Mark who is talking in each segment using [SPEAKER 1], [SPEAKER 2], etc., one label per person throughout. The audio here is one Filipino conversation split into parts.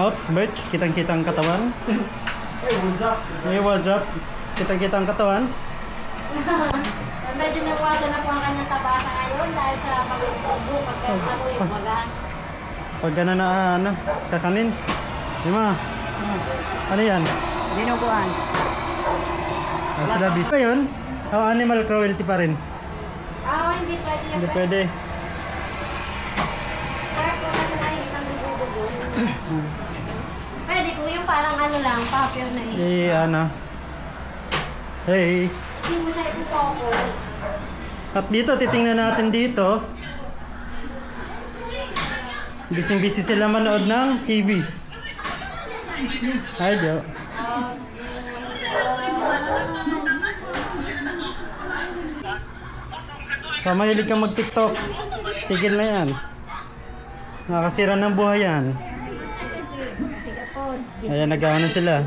[SPEAKER 1] Oops, Bert, kitang-kitang katawan.
[SPEAKER 2] Hey, what's up?
[SPEAKER 1] Hey, what's up? Kitang-kitang katawan.
[SPEAKER 3] Medyo nawasan na po ang kanyang tabasa ngayon dahil sa paglutubo, pagkakalo yung maga.
[SPEAKER 1] Pag gana na, ano, kakanin. Lima. Ano yan?
[SPEAKER 3] Dinuguan.
[SPEAKER 1] Ah, sila bis. Ngayon, oh, animal cruelty pa rin.
[SPEAKER 3] Ah, hindi pwede
[SPEAKER 1] Hindi pwede.
[SPEAKER 3] Parang kung ano na yung isang dugo-dugo. Parang ano lang, papel na eh.
[SPEAKER 1] Eh, ano. Hey.
[SPEAKER 3] Hindi mo siya i-focus.
[SPEAKER 1] At dito, titingnan natin dito. Bising-busy sila manood ng TV. Ay, Jo.
[SPEAKER 3] Ah,
[SPEAKER 1] Pa, mahilig kang mag-tiktok. Tigil na yan. Nakakasira ng buhay yan. Ayan, nag-ano sila.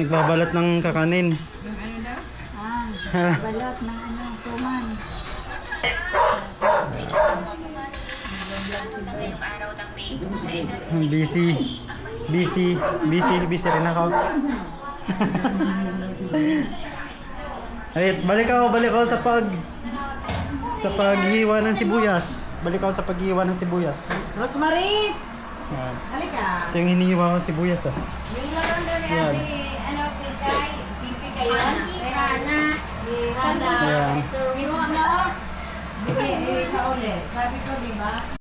[SPEAKER 1] Nagbabalat ng kakanin.
[SPEAKER 3] Ah, balot ng ano, suman.
[SPEAKER 1] busy. Busy. Busy. Busy rin ako. Ay, balik ako, balik ako sa pag sa paghiwa ng sibuyas. Balik ako sa paghiwa ng sibuyas.
[SPEAKER 4] Rosemary!
[SPEAKER 1] Yan. Ito yung hinihiwa ko sibuyas ah. Yan.
[SPEAKER 4] Ate, ano, Pikay, Pipi kayo?
[SPEAKER 3] Rehana.
[SPEAKER 4] Ni Hana.
[SPEAKER 1] Ayan.
[SPEAKER 4] Kinuha na ako. Bigay eh, sa uli. Sabi ko, di ba?